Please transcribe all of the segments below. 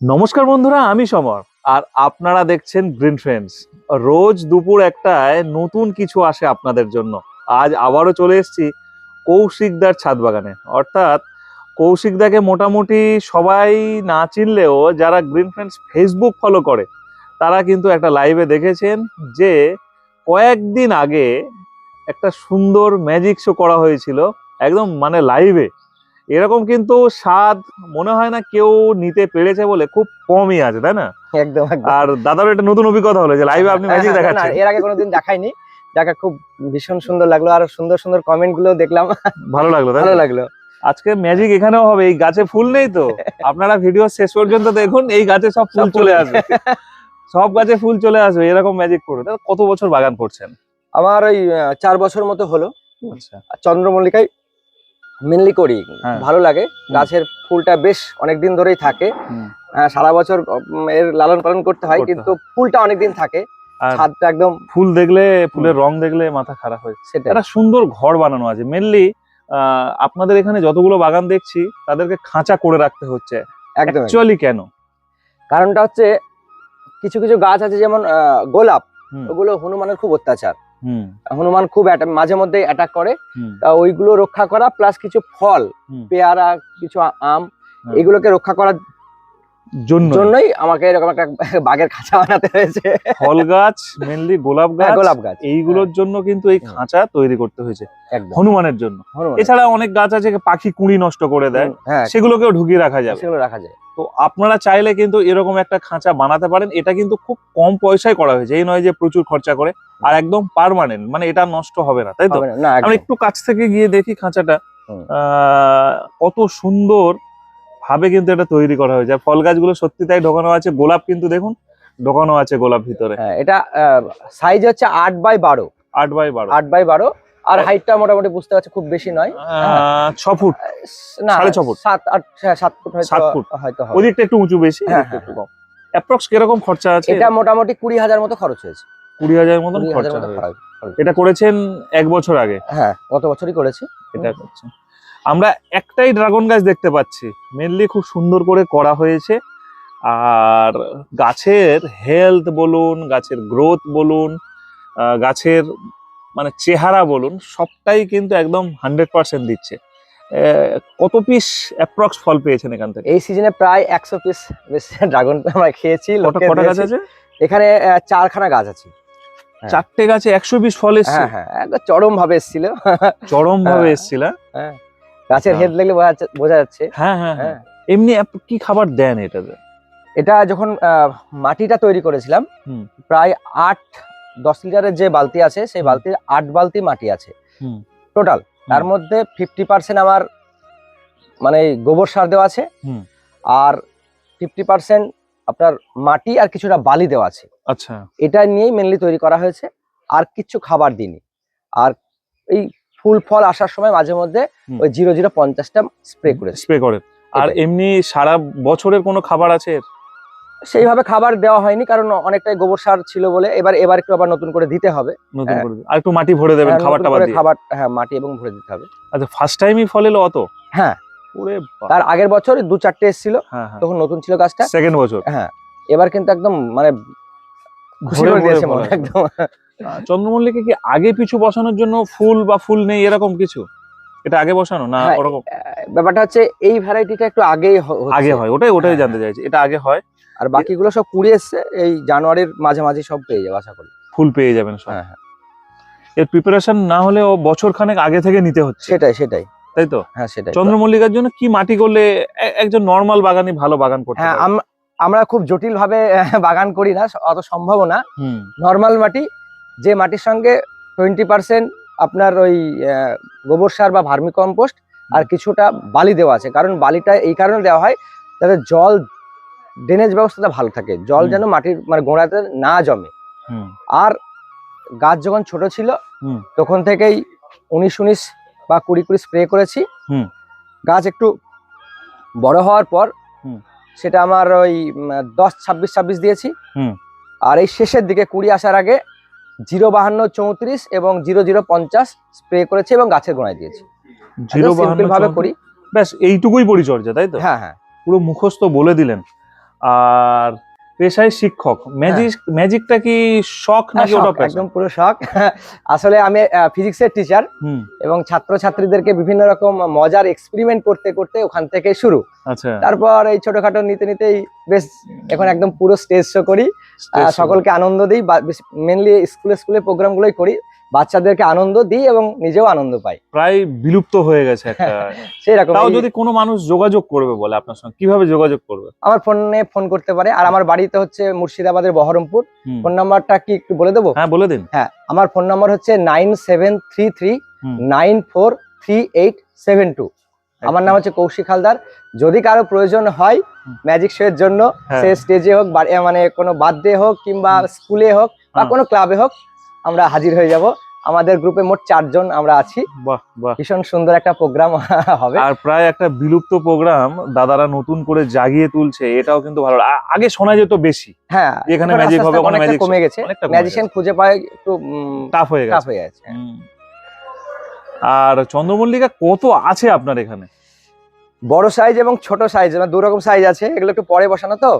নমস্কার বন্ধুরা, আমি সমর। আর আপনারা দেখছেন গ্রিন ফ্রেন্ডস রোজ দুপুর একটায় নতুন কিছু আসে আপনাদের জন্য। আজ আবারও চলে এসেছি কৌশিকদার ছাদ বাগানে। অর্থাৎ কৌশিকদাকে মোটামুটি সবাই না চিনলেও যারা গ্রিন ফ্রেন্ডস ফেসবুক ফলো করে, তারা কিন্তু একটা লাইভে দেখেছেন যে কয়েকদিন আগে একটা সুন্দর ম্যাজিক শো করা হয়েছিল, একদম মানে লাইভে এরকম কিন্তু স্বাদ মনে হয় না কেউ নিতে পেরেছে বলে খুব কমই আছে তাই না? একদম আর দাদার একটা নতুন অভিজ্ঞতা হলো যে লাইভে আপনি ম্যাজিক হ্যাঁ, না, দেখাচ্ছেন। এর আগে কোনোদিন দেখাইনি। দেখা খুব ভীষণ সুন্দর লাগল আর সুন্দর সুন্দর কমেন্টগুলো দেখলাম। ভালো লাগল ভালো লাগল। আজকে ম্যাজিক এখানেও হবে এই গাছে ফুল নেই তো। আপনারা ভিডিও শেষ পর্যন্ত দেখুন এই গাছে সব ফুল চলে আসবে। সব গাছে ফুল চলে আসবে এরকম ম্যাজিক করবে কত বছর বাগান করছেন? আমার ওই চার বছর মতো হলো। আচ্ছা। চন্দ্রমল্লিকায় মেনলি করি। হ্যাঁ। ভালো লাগে। গাছের ফুলটা বেশ অনেক দিন ধরেই থাকে। সারা বছর এর লালন পালন করতে হয় কিন্তু ফুলটা অনেক দিন থাকে ছাদটা একদম ফুল দেখলে ফুলের রং দেখলে মাথা খারাপ হয়। সেটা একটা সুন্দর ঘর বানানো আছে। মেনলি আপনাদের এখানে যতগুলো বাগান দেখছি তাদেরকে খাঁচা করে রাখতে হচ্ছে। অ্যাকচুয়ালি কেন? কারণটা হচ্ছে কিছু কিছু গাছ আছে যেমন আহ, গোলাপ। ওগুলো হনুমানের খুব অত্যাচার। হনুমান খুব মাঝে মধ্যে অ্যাটাক করে। তা ওইগুলো রক্ষা করা প্লাস কিছু ফল পেয়ারা কিছু আম হ্যাঁ। এগুলোকে রক্ষা করার জন্য জন্যই আমাকে এরকম একটা বাগের খাঁচা বানাতে হয়েছে। ফল গাছ মেনলি গোলাপ হ্যাঁ, গাছ গোলাপ গাছ। এইগুলোর জন্য কিন্তু এই খাঁচা তৈরি করতে হয়েছে হনুমানের জন্য। এছাড়া অনেক গাছ আছে পাখি কুঁড়ি নষ্ট করে দেয় হ্যাঁ। সেগুলোকেও ঢুকিয়ে রাখা যাবে। সেগুলো রাখা যায়। তো আপনারা চাইলে কিন্তু এরকম একটা খাঁচা বানাতে পারেন। এটা কিন্তু খুব কম পয়সায় করা হয়েছে। এই নয় যে প্রচুর খরচা করে। আর একদম পার্মানেন্ট মানে এটা নষ্ট হবে না তাই তো? আমরা একটু কাছ থেকে গিয়ে দেখি খাঁচাটা। কত সুন্দর ভাবে কিন্তু এটা তৈরি করা হয়েছে। আর ফল গাছগুলো সত্যি তাই ঢোকানো আছে গোলাপ কিন্তু দেখুন ঢোকানো আছে গোলাপ ভিতরে। হ্যাঁ এটা সাইজ হচ্ছে আট বাই বারো। আট বাই বারো। আট বাই বারো আর হাইটটা মোটামুটি বুঝতে পারছি খুব বেশি নয়। ছ ফুট না সাড়ে ছ ফুট। সাত আট হ্যাঁ, সাত ফুট হয়তো সাত ফুট। হয়তো। ওদিকটা একটু উঁচু বেশি হ্যাঁ, অ্যাপ্রক্স কীরকম খরচা আছে? এটা মোটামুটি কুড়ি হাজার মতো খরচ হয়েছে। কুড়ি হাজার মতন খরচা। এটা করেছেন এক বছর আগে। হ্যাঁ গত বছরই করেছি। এটা করছেন। আমরা একটাই ড্রাগন গাছ দেখতে পাচ্ছি। মেনলি খুব সুন্দর করে করা হয়েছে। আর গাছের হেলথ বলুন গাছের গ্রোথ বলুন গাছের মানে চেহারা বলুন সবটাই কিন্তু একদম হান্ড্রেড পার্সেন্ট দিচ্ছে। কত পিস অ্যাপ্রক্স ফল পেয়েছেন এখান থেকে? এই সিজনে প্রায় একশো পিস ড্রাগন আমরা খেয়েছি কটা গাছ আছে? এখানে চারখানা গাছ আছে। চারটে গাছে একশো বিশ ফল এসছে। হ্যাঁ হ্যাঁ একদম চরম ভাবে এসেছিল। চরম ভাবে হ্যাঁ। এসছিল। হ্যাঁ গাছের আচ্ছা। হেড বোঝা যাচ্ছে- বোঝা যাচ্ছে। হ্যাঁ হ্যাঁ হ্যাঁ। হ্যাঁ। এমনি কি খাবার দেন এটাতে এটা যখন মাটিটা তৈরি করেছিলাম প্রায় আট দশ লিটারের যে বালতি আছে সেই। বালতির আট বালতি মাটি আছে। টোটাল তার মধ্যে ফিফটি পার্সেন্ট আমার মানে গোবর সার দেওয়া আছে। আর ফিফটি পার্সেন্ট আপনার মাটি আর কিছুটা বালি দেওয়া আছে। আচ্ছা। এটা নিয়েই মেনলি তৈরি করা হয়েছে। আর কিছু খাবার দিইনি। আর এই ফুল ফল আসার সময় মাঝে মধ্যে ওই জিরো জিরো পঞ্চাশটা স্প্রে করে স্প্রে করে আর এমনি সারা বছরের কোনো খাবার আছে? সেইভাবে খাবার দেওয়া হয়নি কারণ অনেকটাই গোবর সার ছিল বলে এবার এবার একটু আবার নতুন করে দিতে হবে। নতুন হ্যাঁ। করে আর একটু মাটি ভরে দেবেন হ্যাঁ, খাবার টাবার দিয়ে। খাবার হ্যাঁ মাটি এবং ভরে দিতে হবে। আচ্ছা ফার্স্ট টাইমই ফল এলো অত? হ্যাঁ। তার আগের বছর দু চারটে এসেছিল হ্যাঁ হ্যাঁ। তখন নতুন ছিল গাছটা। সেকেন্ড বছর। হ্যাঁ এবার কিন্তু একদম মানে একদম। চন্দ্রমল্লিকে কি আগে পিছু বসানোর জন্য ফুল বা ফুল নেই এরকম কিছু? এটা আগে বসানো না হ্যাঁ, ওরকম? ব্যাপারটা হচ্ছে এই ভ্যারাইটিটা একটু আগেই আগে হয় ওটাই ওটাই জানতে চাইছি এটা আগে হয়। আর বাকিগুলো সব কুড়ি এসছে এই জানুয়ারির মাঝামাঝি সব পেয়ে যাবে আশা করি। ফুল পেয়ে যাবেন সব। হ্যাঁ হ্যাঁ। এর প্রিপারেশন না হলেও বছর খানেক আগে থেকে নিতে হচ্ছে। সেটাই সেটাই। তাই তো? হ্যাঁ সেটাই চন্দ্রমল্লিকার জন্য কি মাটি করলে একজন নর্মাল বাগানি ভালো বাগান করতে হ্যাঁ আম- আমরা খুব জটিল ভাবে বাগান করি না অত সম্ভব না। হুম। নর্মাল মাটি যে মাটির সঙ্গে টোয়েন্টি পার্সেন্ট আপনার ওই গোবর সার বা ভার্মি কম্পোস্ট আর কিছুটা বালি দেওয়া আছে। কারণ বালিটা এই কারণে দেওয়া হয় যাতে জল ড্রেনেজ ব্যবস্থাটা ভালো থাকে। জল যেন মাটির মানে গোড়াতে না জমে। আর গাছ যখন ছোট ছিল তখন থেকেই উনিশ উনিশ বা কুড়ি কুড়ি স্প্রে করেছি। হুম। গাছ একটু বড় হওয়ার পর সেটা আমার ওই দশ ছাব্বিশ ছাব্বিশ দিয়েছি। হুম। আর এই শেষের দিকে কুড়ি আসার আগে জিরো বাহান্ন চৌত্রিশ এবং জিরো জিরো পঞ্চাশ স্প্রে করেছি এবং গাছের গোড়ায় দিয়েছি। জিরো ভাবে করি। ব্যাস এইটুকুই পরিচর্যা তাই তো? হ্যাঁ হ্যাঁ। পুরো মুখস্থ বলে দিলেন। আর পেশায় শিক্ষক। ম্যাজিক ম্যাজিকটা কি শখ হ্যাঁ, নাকি ওটা একদম পুরো শখ আসলে আমি ফিজিক্সের টিচার এবং ছাত্র ছাত্রীদেরকে বিভিন্ন রকম মজার এক্সপেরিমেন্ট করতে করতে ওখান থেকে শুরু। আচ্ছা। তারপর এই ছোটখাটো নিতে নিতেই বেশ এখন একদম পুরো স্টেজ শো করি। সকলকে আনন্দ দিই বা মেনলি স্কুলে স্কুলে প্রোগ্রামগুলোই করি। বাচ্চাদেরকে আনন্দ দিই এবং নিজেও আনন্দ পাই। প্রায় বিলুপ্ত হয়ে গেছে একটা সেই তাও যদি কোনো মানুষ যোগাযোগ করবে বলে আপনার সঙ্গে কীভাবে যোগাযোগ করবে? আমার ফোনে ফোন করতে পারে। আর আমার বাড়িতে হচ্ছে মুর্শিদাবাদের বহরমপুর। ফোন নাম্বারটা কি একটু বলে দেবো? হ্যাঁ বলে দিন। হ্যাঁ আমার ফোন নাম্বার হচ্ছে nine seven three three nine four three eight seven two. আমার নাম হচ্ছে কৌশিক হালদার। যদি কারও প্রয়োজন হয় ম্যাজিক শো এর জন্য হ্যাঁ। সে স্টেজে হোক মানে কোনো বার্থডে হোক কিংবা স্কুলে হোক বা হ্যাঁ। কোনো ক্লাবে হোক আমরা হাজির হয়ে যাব। আমাদের গ্রুপে মোট চারজন আমরা আছি। বাহ বাহ। ভীষণ সুন্দর একটা প্রোগ্রাম হবে। আর প্রায় একটা বিলুপ্ত প্রোগ্রাম দাদারা নতুন করে জাগিয়ে তুলছে এটাও কিন্তু ভালো। আগে শোনা যেত বেশি। হ্যাঁ এখন আস্তে হবে, ওখানে অনেকটা কমে গেছে। ম্যাজিশিয়ান খুঁজে পাওয়া একটু টাফ হয়ে টাফ গেছে হয়ে যাচ্ছে হুম। আর চন্দ্রমল্লিকা কত আছে আপনার এখানে? বড় সাইজ এবং ছোট সাইজ মানে দু রকম সাইজ আছে। এগুলো একটু পরে বসানো তো।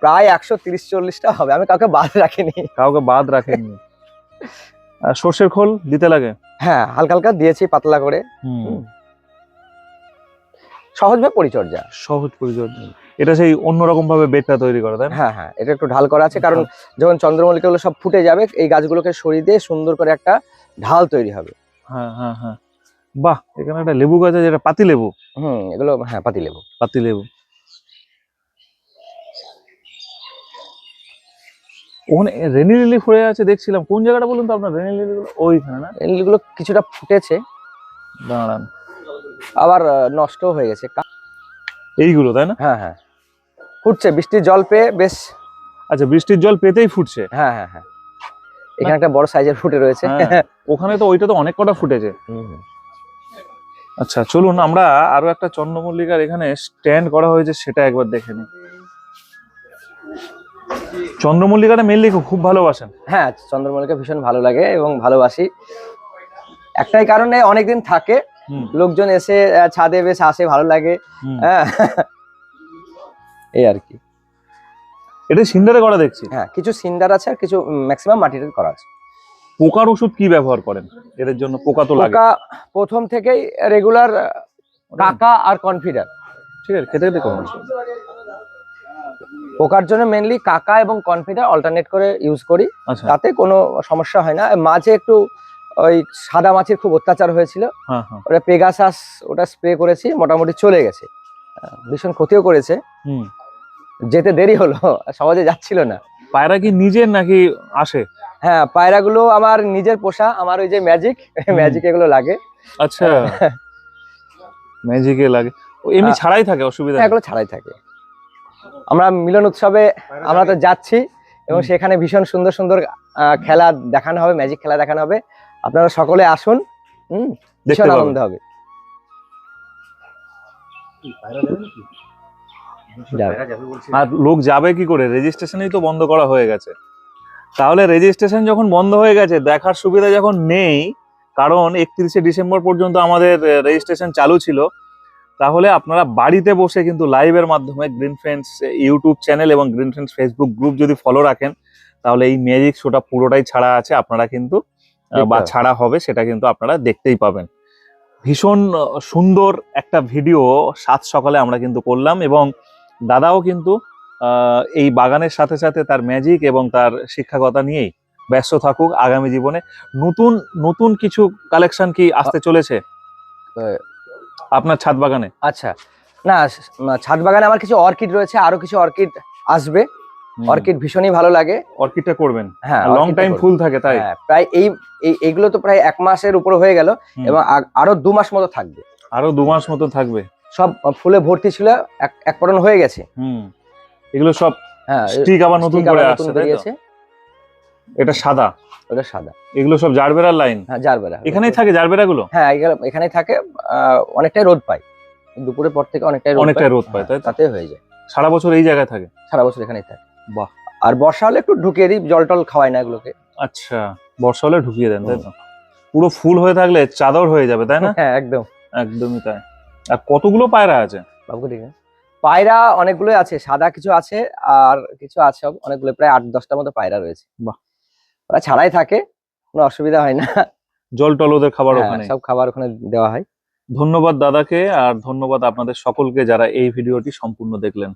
প্রায় একশো তিরিশ চল্লিশটা হবে। আমি কাউকে বাদ রাখিনি। কাউকে বাদ রাখেননি। আর সর্ষের খোল দিতে লাগে? হ্যাঁ হালকা হালকা দিয়েছি পাতলা করে। সহজভাবে পরিচর্যা? সহজ পরিচর্যা। এটা সেই অন্যরকম ভাবে বেডটা তৈরি করে তাই হ্যাঁ হ্যাঁ এটা একটু ঢাল করা আছে কারণ যখন চন্দ্রমল্লিকাগুলো সব ফুটে যাবে এই গাছগুলোকে সরিয়ে দিয়ে সুন্দর করে একটা ঢাল তৈরি হবে। হ্যাঁ হ্যাঁ হ্যাঁ। বাহ এখানে একটা লেবু গাছ আছে যেটা পাতি লেবু হুম এগুলো হ্যাঁ পাতি লেবু পাতি লেবু ওখানে রেনি লিলি ফুড়ে আছে দেখছিলাম। কোন জায়গাটা বলুন তো আপনার রেনি লিলি ওইখানে না? এগুলো কিছুটা ফুটেছে। দাঁড়ান। আবার নষ্ট হয়ে গেছে। এইগুলো তাই না? হ্যাঁ হ্যাঁ। ফুটছে বৃষ্টির জল পেয়ে বেশ আচ্ছা বৃষ্টির জল পেতেই ফুটছে? হ্যাঁ হ্যাঁ হ্যাঁ। এখানে একটা বড় সাইজের ফুটে রয়েছে। হ্যাঁ, ওখানে তো ওইটা তো অনেক কটা ফুটেছে। আচ্ছা চলুন আমরা আরও একটা চন্দ্রমল্লিকার এখানে স্ট্যান্ড করা হয়েছে সেটা একবার দেখে নিই। চন্দ্রমল্লিকাটা মেনলি খুব ভালোবাসেন। হ্যাঁ চন্দ্রমল্লিকা ভীষণ ভালো লাগে এবং ভালোবাসি। একটাই কারণে অনেকদিন থাকে লোকজন এসে ছাদে বেশ আসে ভালো লাগে। হ্যাঁ। এই আর কি। এটা সিন্ডারে করা দেখছি। হ্যাঁ কিছু সিন্ডার আছে আর কিছু ম্যাক্সিমাম মাটির করা আছে। পোকার ওষুধ কি ব্যবহার করেন? এদের জন্য পোকা তো লাগে। পোকা প্রথম থেকেই রেগুলার কাকা আর কনফিডার ঠিক আছে খেতে খেতে কমন পোকার জন্য মেনলি কাকা এবং কনফিডার অল্টারনেট করে ইউজ করি। আচ্ছা। তাতে কোনো সমস্যা হয় না। মাঝে একটু ওই সাদা মাছের খুব অত্যাচার হয়েছিল। হ্যাঁ হ্যাঁ। ওটা পেগাসাস ওটা স্প্রে করেছি মোটামুটি চলে গেছে। ভীষণ ক্ষতিও করেছে। হুম। যেতে দেরি হলো সহজে যাচ্ছিল না। পায়রা কি নিজের নাকি আসে? হ্যাঁ পায়রাগুলো আমার নিজের পোষা আমার ওই যে ম্যাজিক ম্যাজিক এগুলো লাগে। আচ্ছা। ম্যাজিকে লাগে। এমনি ছাড়াই থাকে অসুবিধা হ্যাঁ, এগুলো ছাড়াই থাকে। আমরা মিলন উৎসবে আমরা তো যাচ্ছি এবং সেখানে ভীষণ সুন্দর সুন্দর খেলা দেখানো হবে ম্যাজিক খেলা দেখানো হবে। আপনারা সকলে আসুন হুম ভীষণ আনন্দ হবে। আর লোক যাবে কি করে? রেজিস্ট্রেশনই তো বন্ধ করা হয়ে গেছে। তাহলে রেজিস্ট্রেশন যখন বন্ধ হয়ে গেছে দেখার সুবিধা যখন নেই কারণ একত্রিশে ডিসেম্বর পর্যন্ত আমাদের রেজিস্ট্রেশন চালু ছিল তাহলে আপনারা বাড়িতে বসে কিন্তু লাইভের মাধ্যমে গ্রিন ফ্রেন্ডস ইউটিউব চ্যানেল এবং গ্রিন ফ্রেন্ডস ফেসবুক গ্রুপ যদি ফলো রাখেন তাহলে এই ম্যাজিক শোটা পুরোটাই ছাড়া আছে আপনারা কিন্তু বা ছাড়া হবে সেটা কিন্তু আপনারা দেখতেই পাবেন। ভীষণ সুন্দর একটা ভিডিও সাত সকালে আমরা কিন্তু করলাম এবং দাদাও কিন্তু আহ, এই বাগানের সাথে সাথে তার ম্যাজিক এবং তার শিক্ষাকতা নিয়েই ব্যস্ত থাকুক আগামী জীবনে। নতুন নতুন কিছু কালেকশন কি আসতে চলেছে? আপনার ছাদ বাগানে? আচ্ছা। না ছাদ বাগানে আমার কিছু অর্কিড রয়েছে আরও কিছু অর্কিড আসবে। অর্কিড ভীষণই ভালো লাগে। অর্কিডটা করবেন? হ্যাঁ লং টাইম ফুল থাকে তাই? হ্যাঁ, প্রায় এই এই- এইগুলো তো প্রায় এক মাসের উপরে হয়ে গেল এবং আরও দু মাস মতো থাকবে। আরও দু মাস মতো থাকবে? সব ফুলে ভর্তি ছিল এক এক পটন হয়ে গেছে। হুম। এগুলো সব হ্যাঁ স্টিক আবার নতুন করে আসছে এটা সাদা। ওটা সাদা। এগুলো সব জারবেরার লাইন হ্যাঁ জারবেরা। এখানেই থাকে জারবেরা গুলো হ্যাঁ এখানেই থাকে অনেকটাই রোদ পায়। দুপুরের পর থেকে অনেকটাই অনেকটাই রোদ পায়, হ্যাঁ, তাই তাতে হয়ে যায়। সারা বছর এই জায়গায় থাকে? সারা বছর এখানেই থাকে। বাহ। আর বর্ষা হলে একটু ঢুকিয়ে দিই জল টল খাওয়াই না এগুলোকে। আচ্ছা বর্ষা হলে ঢুকিয়ে দেন তাই তো? পুরো ফুল হয়ে থাকলে চাদর হয়ে যাবে তাই না? হ্যাঁ একদম। একদমই তাই। আর কতগুলো পায়রা আছে? বাবুকে দেখে। পায়রা অনেকগুলো আছে সাদা কিছু আছে আর কিছু আছে অনেকগুলো প্রায় আট দশটার মতো পায়রা রয়েছে। বাহ। ওরা ছাড়াই থাকে কোনো অসুবিধা হয় না। জল টল ওদের খাবার হ্যাঁ, ওখানে। সব খাবার ওখানে দেওয়া হয়। ধন্যবাদ দাদাকে আর ধন্যবাদ আপনাদের সকলকে যারা এই ভিডিওটি সম্পূর্ণ দেখলেন।